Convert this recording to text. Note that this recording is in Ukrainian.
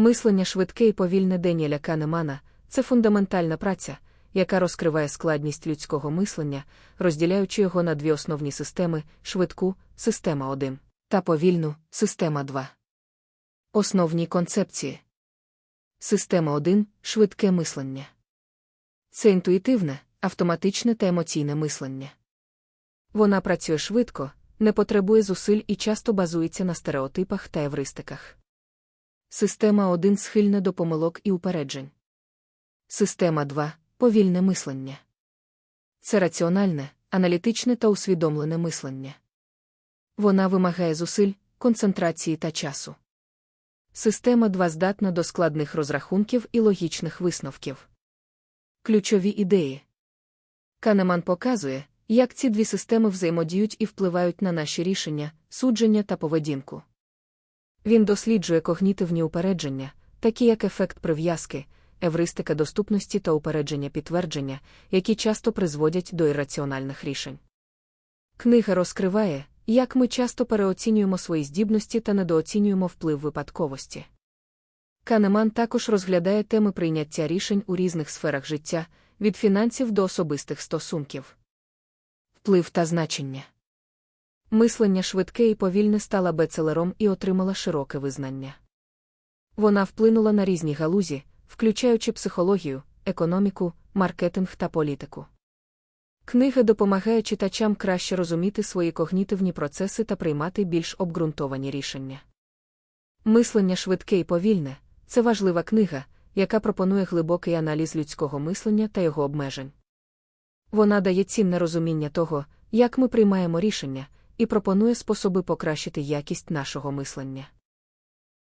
Мислення швидке і повільне Деніеля Канемана це фундаментальна праця, яка розкриває складність людського мислення, розділяючи його на дві основні системи швидку система 1 та повільну система 2. Основні концепції. Система 1 швидке мислення. Це інтуїтивне, автоматичне та емоційне мислення. Вона працює швидко, не потребує зусиль і часто базується на стереотипах та евристиках. Система 1 схильна до помилок і упереджень. Система 2 повільне мислення. Це раціональне, аналітичне та усвідомлене мислення. Вона вимагає зусиль, концентрації та часу. Система 2 здатна до складних розрахунків і логічних висновків. Ключові ідеї. Канеман показує, як ці дві системи взаємодіють і впливають на наші рішення, судження та поведінку. Він досліджує когнітивні упередження, такі як ефект прив'язки, евристика доступності та упередження підтвердження, які часто призводять до ірраціональних рішень. Книга розкриває, як ми часто переоцінюємо свої здібності та недооцінюємо вплив випадковості. Канеман також розглядає теми прийняття рішень у різних сферах життя, від фінансів до особистих стосунків. Вплив та значення. Мислення швидке і повільне стала бецелером і отримала широке визнання. Вона вплинула на різні галузі, включаючи психологію, економіку, маркетинг та політику. Книга допомагає читачам краще розуміти свої когнітивні процеси та приймати більш обґрунтовані рішення. Мислення швидке і повільне це важлива книга, яка пропонує глибокий аналіз людського мислення та його обмежень. Вона дає цінне розуміння того, як ми приймаємо рішення, і пропонує способи покращити якість нашого мислення.